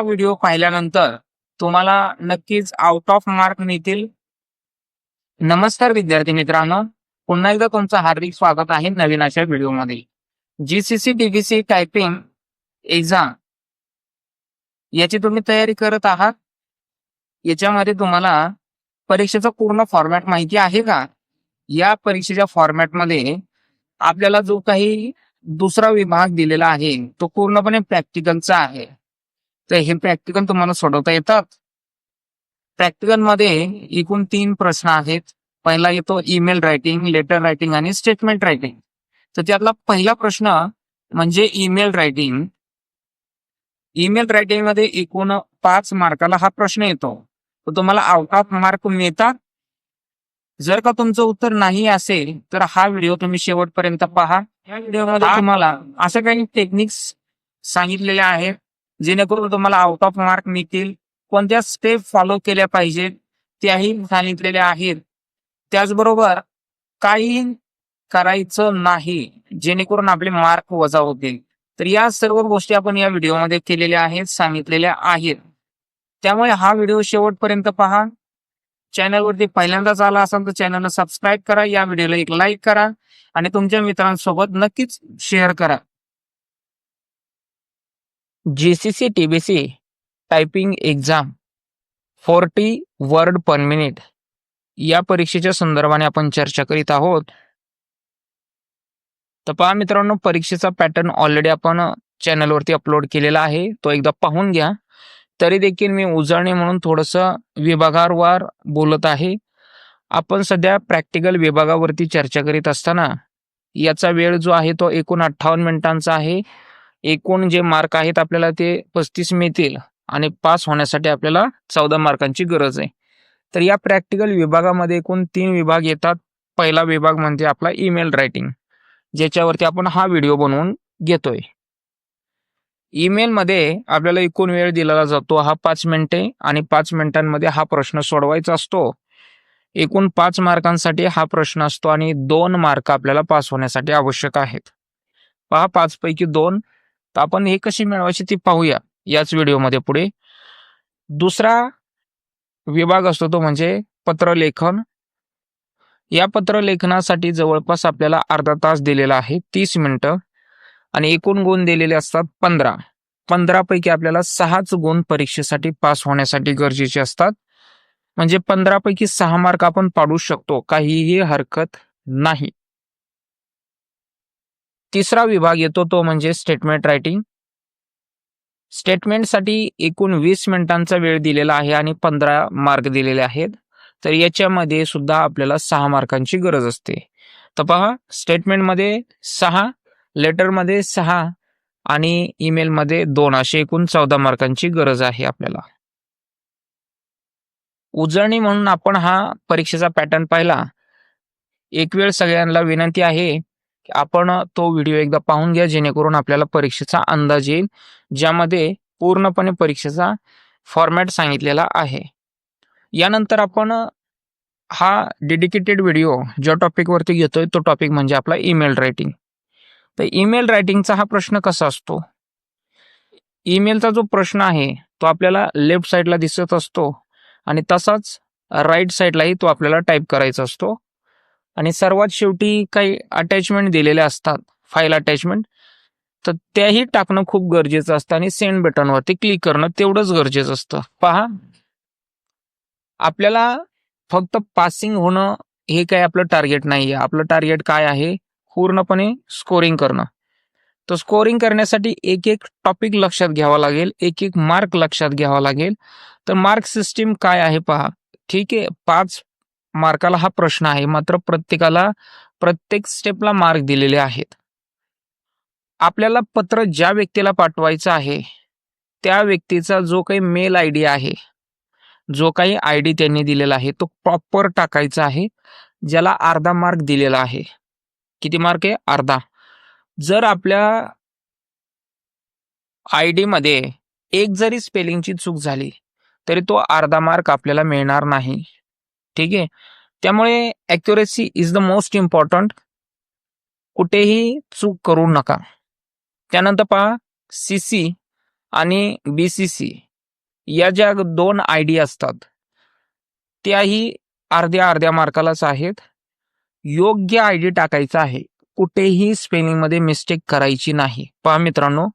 हा व्हिडिओ पाहिल्यानंतर तुम्हाला नक्कीच आउट ऑफ मार्क मिळतील. नमस्कार विद्यार्थी मित्रांनो पुन्हा एकदा तुमचं हार्दिक स्वागत आहे नवीन अशा व्हिडिओमध्ये जीसीसी डीबीसी टायपिंग एक्झाम याची तुम्ही तयारी करत आहात? याच्यामध्ये तुम्हाला परीक्षेचा पूर्ण फॉर्मॅट माहिती आहे का? या परीक्षेच्या फॉर्मॅटमध्ये आपल्याला जो काही दुसरा विभाग दिलेला आहे तो पूर्णपणे प्रॅक्टिकलचा आहे. तर हे प्रॅक्टिकल तुम्हाला सोडवता येतात. प्रॅक्टिकलमध्ये एकूण तीन प्रश्न आहेत. पहिला येतो ईमेल रायटिंग लेटर रायटिंग आणि स्टेटमेंट रायटिंग तर त्यातला पहिला प्रश्न म्हणजे ईमेल रायटिंग ईमेल रायटिंगमध्ये एकूण पाच मार्काला हा प्रश्न येतो. तर तुम्हाला आउट ऑफ मार्क मिळतात. जर का तुमचं उत्तर नाही असेल तर हा व्हिडिओ तुम्ही शेवटपर्यंत पहा. या व्हिडिओमध्ये तुम्हाला असं काही टेक्निक्स सांगितलेले आहेत. जेणेकरून तुम्हाला आउट ऑफ मार्क मिळतील कोणत्या स्टेप फॉलो केल्या पाहिजेत त्याही सांगितलेल्या आहेत. त्याचबरोबर काही करायचं नाही जेणेकरून आपले मार्क वजा होतील. तर या सर्व गोष्टी आपण या व्हिडिओमध्ये केलेल्या आहेत सांगितलेल्या आहेत. त्यामुळे हा व्हिडिओ शेवटपर्यंत पहा. चॅनलवरती पहिल्यांदाच आला असाल तर चॅनलला सबस्क्राईब करा. या व्हिडिओला एक लाईक करा. आणि तुमच्या मित्रांसोबत नक्कीच शेअर करा. JCC TBC typing exam forty word per minute या परीक्षेच्या संदर्भाने आपण चर्चा करीत आहोत. तर पहा मित्रांनो परीक्षेचा पॅटर्न ऑलरेडी आपण चॅनलवरती अपलोड केलेला आहे. तो एकदा पाहून घ्या. तरी देखील मी उजळणी म्हणून थोडंसं विभागावार बोलत आहे. आपण सध्या प्रॅक्टिकल विभागावरती चर्चा करीत असताना याचा वेळ जो आहे तो एकूण अठ्ठावन्न मिनिटांचा आहे. एकूण जे मार्क आहेत आपल्याला ते पस्तीस मिळतील आणि पास होण्यासाठी आपल्याला चौदा मार्कांची गरज आहे. तर या प्रॅक्टिकल विभागामध्ये एकूण तीन विभाग येतात. पहिला विभाग म्हणजे आपला ईमेल रायटिंग ज्याच्यावरती आपण हा व्हिडिओ बनवून घेतोय. ईमेलमध्ये आपल्याला एकूण वेळ दिलेला जातो हा पाच मिनिटे आणि पाच मिनिटांमध्ये हा प्रश्न सोडवायचा असतो. एकूण पाच मार्कांसाठी हा प्रश्न असतो आणि दोन मार्क आपल्याला पास होण्यासाठी आवश्यक आहेत. पहा पाच पैकी दोन तर आपण हे कशी मिळवायची ती पाहूया याच व्हिडिओमध्ये पुढे. दुसरा विभाग असतो तो म्हणजे पत्रलेखन. या पत्रलेखनासाठी जवळपास आपल्याला अर्धा तास दिलेला आहे तीस मिनिटं. आणि एकूण गुण दिलेले असतात पंधरा. पंधरापैकी आपल्याला सहाच गुण परीक्षेसाठी पास होण्यासाठी गरजेचे असतात. म्हणजे पंधरापैकी सहा मार्क आपण पाडू शकतो काहीही हरकत नाही. तिसरा विभाग येतो तो म्हणजे स्टेटमेंट रायटिंग स्टेटमेंटसाठी एकूण वीस मिनिटांचा वेळ दिलेला आहे आणि पंधरा मार्क दिलेले आहेत. तर याच्यामध्ये सुद्धा आपल्याला सहा मार्कांची गरज असते. तर पहा स्टेटमेंटमध्ये सहा लेटरमध्ये सहा आणि ईमेलमध्ये दोन असे एकूण चौदा मार्कांची गरज आहे आपल्याला. उजळणी म्हणून आपण हा परीक्षेचा पॅटर्न पाहिला. एक वेळ सगळ्यांना विनंती आहे आपण तो व्हिडिओ एकदा पाहून घ्या जेणेकरून आपल्याला परीक्षेचा अंदाज येईल ज्यामध्ये पूर्णपणे परीक्षेचा फॉर्मॅट सांगितलेला आहे. यानंतर आपण हा डेडिकेटेड व्हिडिओ ज्या टॉपिकवरती घेतोय तो टॉपिक म्हणजे आपला ईमेल रायटिंग तर ईमेल रायटिंगचा हा प्रश्न कसा असतो? ईमेलचा जो प्रश्न आहे तो आपल्याला लेफ्ट साईडला दिसत असतो आणि तसाच राईट साईडलाही तो आपल्याला टाईप करायचा असतो. आणि सर्वात शेवटी काही अटॅचमेंट दिलेले असतात फाईल अटॅचमेंट तर त्याही टाकणं खूप गरजेचं असतं आणि सेंड बटनवरती क्लिक करणं तेवढंच गरजेचं असतं. पहा आपल्याला फक्त पासिंग होणं हे काही आपलं टार्गेट नाही आहे आपलं टार्गेट काय आहे? पूर्णपणे स्कोरिंग करणं. तर स्कोरिंग करण्यासाठी एक एक टॉपिक लक्षात घ्यावा लागेल एक एक मार्क लक्षात घ्यावा लागेल. तर मार्क सिस्टीम काय आहे पहा. ठीक आहे पाच मार्काला हा प्रश्न आहे. मात्र प्रत्येकाला प्रत्येक स्टेपला मार्क दिलेले आहेत. आपल्याला पत्र ज्या व्यक्तीला पाठवायचं आहे त्या व्यक्तीचा जो काही मेल आय डी आहे जो काही आय डी त्यांनी दिलेला आहे तो प्रॉपर टाकायचा आहे ज्याला अर्धा मार्क दिलेला आहे. किती मार्क आहे? अर्धा. जर आपल्या आय डी मध्ये एक जरी स्पेलिंगची चूक झाली तरी तो अर्धा मार्क आपल्याला मिळणार नाही. ठीक आहे? त्यामुळे accuracy is the most important कुठेही चूक करू नका. त्यानंतर पहा सी सी आणि बी सी सी या ज्या दोन आय डी असतात त्याही अर्ध्या अर्ध्या मार्कालाच आहेत. योग्य आय डी टाकायचा आहे. कुठेही स्पेलिंगमध्ये मिस्टेक करायची नाही. पहा मित्रांनो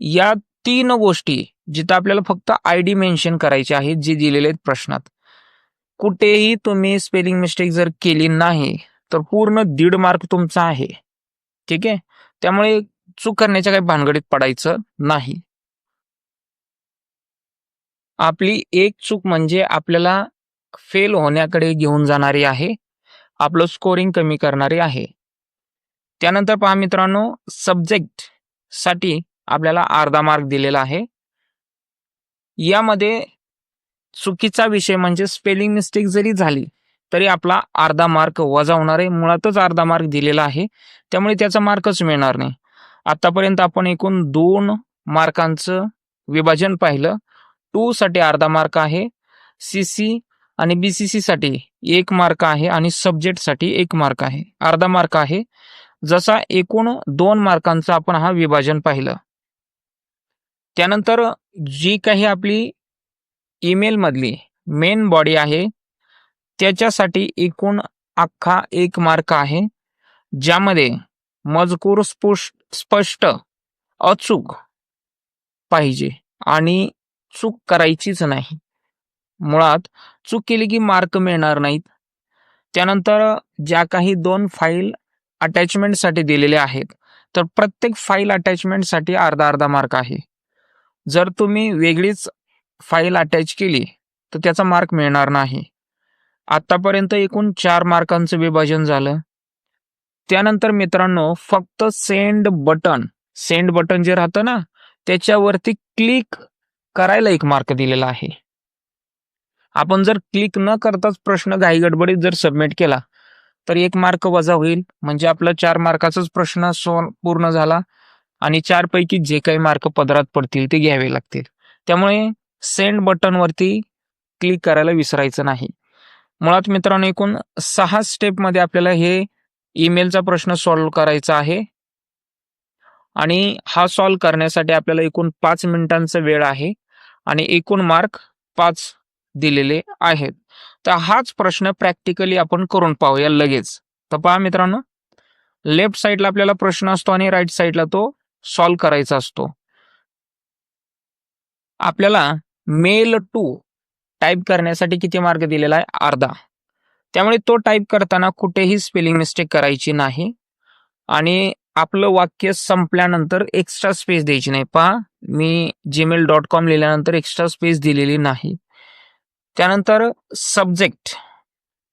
या तीन गोष्टी जिथं आपल्याला फक्त आय डी मेन्शन करायचे आहेत जे दिलेले आहेत प्रश्नात. कुठेही तुम्ही स्पेलिंग मिस्टेक जर केली नाही तर पूर्ण दीड मार्क तुमचा आहे. ठीक आहे? त्यामुळे चूक करण्याच्या काही भानगडीत पडायचं नाही. आपली एक चूक म्हणजे आपल्याला फेल होण्याकडे घेऊन जाणारी आहे आपलं स्कोरिंग कमी करणारी आहे. त्यानंतर पहा मित्रांनो सब्जेक्टसाठी आपल्याला अर्धा मार्क दिलेला आहे. यामध्ये चुकीचा विषय म्हणजे स्पेलिंग मिस्टेक जरी झाली तरी आपला अर्धा मार्क वजा होणार आहे. मुळातच अर्धा मार्क दिलेला आहे. त्यामुळे त्याचा मार्कच मिळणार नाही. आतापर्यंत आपण एकूण दोन मार्कांचं विभाजन पाहिलं. टू साठी अर्धा मार्क आहे. सी सी आणि बी सी सी साठी एक मार्क आहे आणि सब्जेक्टसाठी एक मार्क आहे. अर्धा मार्क आहे. जसा एकूण दोन मार्कांचं आपण हा विभाजन पाहिलं. त्यानंतर जी काही आपली ईमेलमधली मेन बॉडी आहे. त्याच्यासाठी एकूण अख्खा एक मार्क आहे. ज्यामध्ये मजकूर स्पुष्ट स्पष्ट अचूक पाहिजे आणि चूक करायचीच नाही. मुळात चूक केली की मार्क मिळणार नाहीत. त्यानंतर ज्या काही दोन फाईल अटॅचमेंटसाठी दिलेल्या आहेत तर प्रत्येक फाईल अटॅचमेंटसाठी अर्धा अर्धा मार्क आहे. जर तुम्ही वेगळीच फाईल अटॅच केली तर त्याचा मार्क मिळणार नाही. आतापर्यंत एकूण चार मार्कांचं विभाजन झालं. त्यानंतर मित्रांनो फक्त सेंड बटन सेंड बटन जे राहतं ना त्याच्यावरती क्लिक करायला एक मार्क दिलेला आहे. आपण जर क्लिक न करताच प्रश्न घाईगडबडीत जर सबमिट केला तर एक मार्क वजा होईल. म्हणजे आपला चार मार्काचाच प्रश्न सो पूर्ण झाला. आणि चार पैकी जे काही मार्क पदरात पडतील ते घ्यावे लागतील. त्यामुळे सेंड बटनवरती क्लिक करायला विसरायचं नाही. मुळात मित्रांनो एकूण सहा स्टेपमध्ये आपल्याला हे ईमेलचा प्रश्न सॉल्व्ह करायचा आहे. आणि हा सॉल्व्ह करण्यासाठी आपल्याला एकूण पाच मिनिटांचा वेळ आहे आणि एकूण मार्क पाच दिलेले आहेत. तर हाच प्रश्न प्रॅक्टिकली आपण करून पाहूया लगेच. तर पहा मित्रांनो लेफ्ट साईडला आपल्याला प्रश्न असतो आणि राईट साईडला तो सॉल्व्ह करायचा असतो. आपल्याला मेल टू टाईप करण्यासाठी किती मार्ग दिलेला आहे? अर्धा. त्यामुळे तो टाईप करताना कुठेही स्पेलिंग मिस्टेक करायची नाही. आणि आपलं वाक्य संपल्यानंतर एक्स्ट्रा स्पेस द्यायची नाही. पहा मी जीमेल डॉट कॉम लिहिल्यानंतर एक्स्ट्रा स्पेस दिलेली नाही. त्यानंतर सब्जेक्ट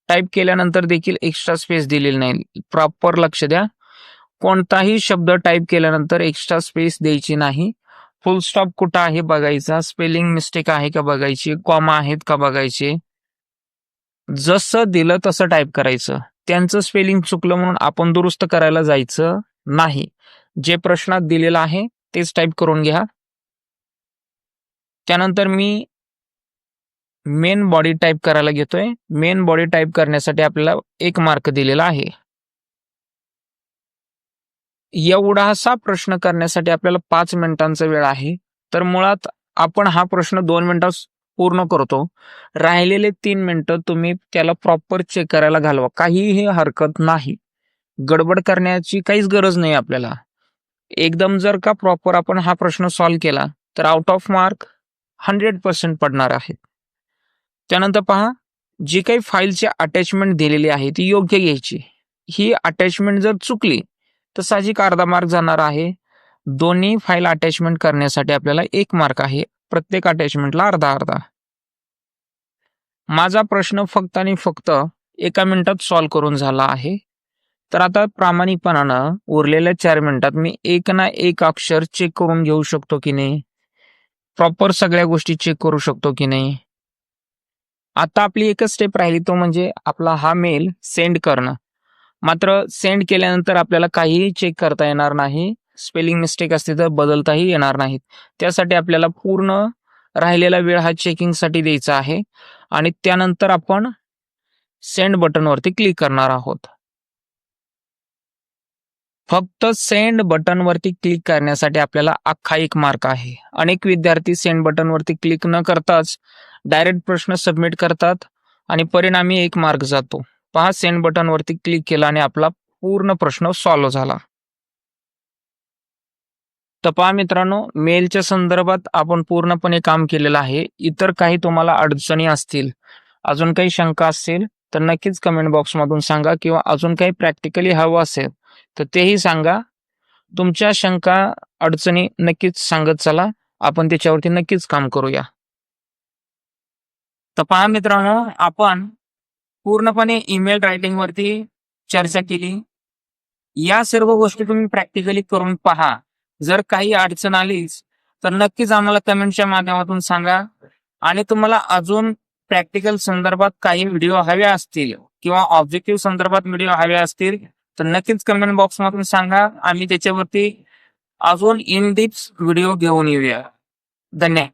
टाईप केल्यानंतर देखील एक्स्ट्रा स्पेस दिलेली नाही. प्रॉपर लक्ष द्या. कोणताही शब्द टाईप केल्यानंतर एक्स्ट्रा स्पेस द्यायची नाही. फुल स्टॉप कुठं आहे बघायचा? स्पेलिंग मिस्टेक आहे का बघायची? कॉमा आहेत का बघायचे? जसं दिलं तसं टाईप करायचं. त्यांचं स्पेलिंग चुकलं म्हणून आपण दुरुस्त करायला जायचं नाही. जे प्रश्नात दिलेलं आहे तेच टाईप करून घ्या. त्यानंतर मी मेन बॉडी टाईप करायला घेतोय. मेन बॉडी टाईप करण्यासाठी आपल्याला एक मार्क दिलेला आहे. एवढासा प्रश्न करण्यासाठी आपल्याला पाच मिनिटांचा वेळ आहे. तर मुळात आपण हा प्रश्न दोन मिनिटात पूर्ण करतो. राहिलेले तीन मिनिटं तुम्ही त्याला प्रॉपर चेक करायला घालवा. काहीही हरकत नाही. गडबड करण्याची काहीच गरज नाही आपल्याला. एकदम जर का प्रॉपर आपण हा प्रश्न सॉल्व्ह केला तर out of mark hundred percent पडणार आहे. त्यानंतर पहा जी काही फाईलची अटॅचमेंट दिलेली आहे ती योग्य घ्यायची. ही अटॅचमेंट जर चुकली तर साहजिक अर्धा मार्क जाणार आहे दोन्ही फाईल अटॅचमेंट करण्यासाठी आपल्याला एक मार्क आहे. प्रत्येक अटॅचमेंटला अर्धा अर्धा. माझा प्रश्न फक्त आणि फक्त एका मिनिटात सॉल्व करून झाला आहे. तर आता प्रामाणिकपणानं उरलेल्या चार मिनिटात मी एक ना एक अक्षर चेक करून घेऊ शकतो की नाही? प्रॉपर सगळ्या गोष्टी चेक करू शकतो की नाही? आता आपली एकच स्टेप राहिली तो म्हणजे आपला हा मेल सेंड करणं. मात्र सेंड केल्यानंतर आपल्याला काहीही चेक करता येणार नाही. स्पेलिंग मिस्टेक असते तर बदलताही येणार नाहीत. त्यासाठी आपल्याला पूर्ण राहिलेला वेळ हा चेकिंगसाठी द्यायचा आहे. आणि त्यानंतर आपण सेंड बटनवरती क्लिक करणार आहोत. फक्त सेंड बटनवरती क्लिक करण्यासाठी आपल्याला अख्खा एक मार्क आहे. अनेक विद्यार्थी सेंड बटनवरती क्लिक न करताच डायरेक्ट प्रश्न सबमिट करतात आणि परिणामी एक मार्क जातो. पहा सेंड बटनवरती क्लिक केला आणि आपला पूर्ण प्रश्न सॉल्व्ह झाला. तर पहा मित्रांनो मेलच्या संदर्भात आपण पूर्णपणे काम केलेलं आहे. इतर काही तुम्हाला अडचणी असतील अजून काही शंका असतील तर नक्कीच कमेंट बॉक्समधून सांगा किंवा अजून काही प्रॅक्टिकली हवं असेल तर तेही सांगा. तुमच्या शंका अडचणी नक्कीच सांगत चला. आपण त्याच्यावरती नक्कीच काम करूया. तर पहा मित्रांनो आपण पूर्णपणे ईमेल रायटिंग वरती चर्चा केली. या सर्व गोष्टी तुम्ही प्रॅक्टिकली करून पहा. जर काही अडचण आलीच तर नक्कीच आम्हाला कमेंटच्या माध्यमातून सांगा. आणि तुम्हाला अजून प्रॅक्टिकल संदर्भात काही व्हिडिओ हवे असतील किंवा ऑब्जेक्टिव्ह संदर्भात व्हिडिओ हवे असतील तर नक्कीच कमेंट बॉक्स मधून सांगा. आम्ही त्याच्यावरती अजून इन डिप्स व्हिडिओ घेऊन येऊया. धन्यवाद